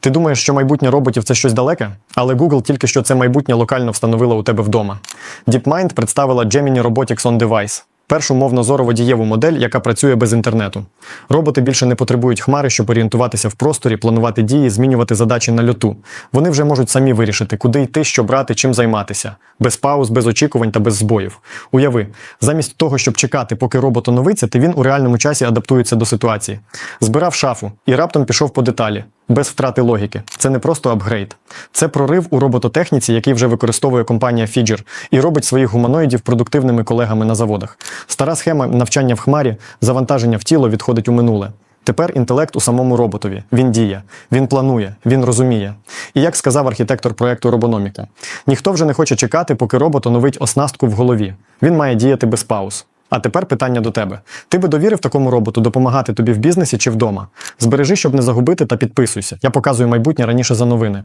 Ти думаєш, що майбутнє роботів це щось далеке? Але Google тільки що це майбутнє локально встановила у тебе вдома. DeepMind представила Gemini Robotics on Device. Першу мовно-зоро-водієву модель, яка працює без інтернету. Роботи більше не потребують хмари, щоб орієнтуватися в просторі, планувати дії, змінювати задачі на льоту. Вони вже можуть самі вирішити, куди йти, що брати, чим займатися, без пауз, без очікувань та без збоїв. Уяви, замість того, щоб чекати, поки робот оновиться, ти він у реальному часі адаптується до ситуації. Збирав шафу і раптом пішов по деталі, без втрати логіки. Це не просто апгрейд. Це прорив у робототехніці, який вже використовує компанія Fidger і робить своїх гуманоїдів продуктивними колегами на заводах. Стара схема навчання в хмарі, завантаження в тіло відходить у минуле. Тепер інтелект у самому роботові. Він діє, він планує, він розуміє. І як сказав архітектор проекту Робономіка, ніхто вже не хоче чекати, поки робот оновить оснастку в голові. Він має діяти без пауз. А тепер питання до тебе: ти би довірив такому роботу допомагати тобі в бізнесі чи вдома? Збережи, щоб не загубити, та підписуйся. Я показую майбутнє раніше за новини.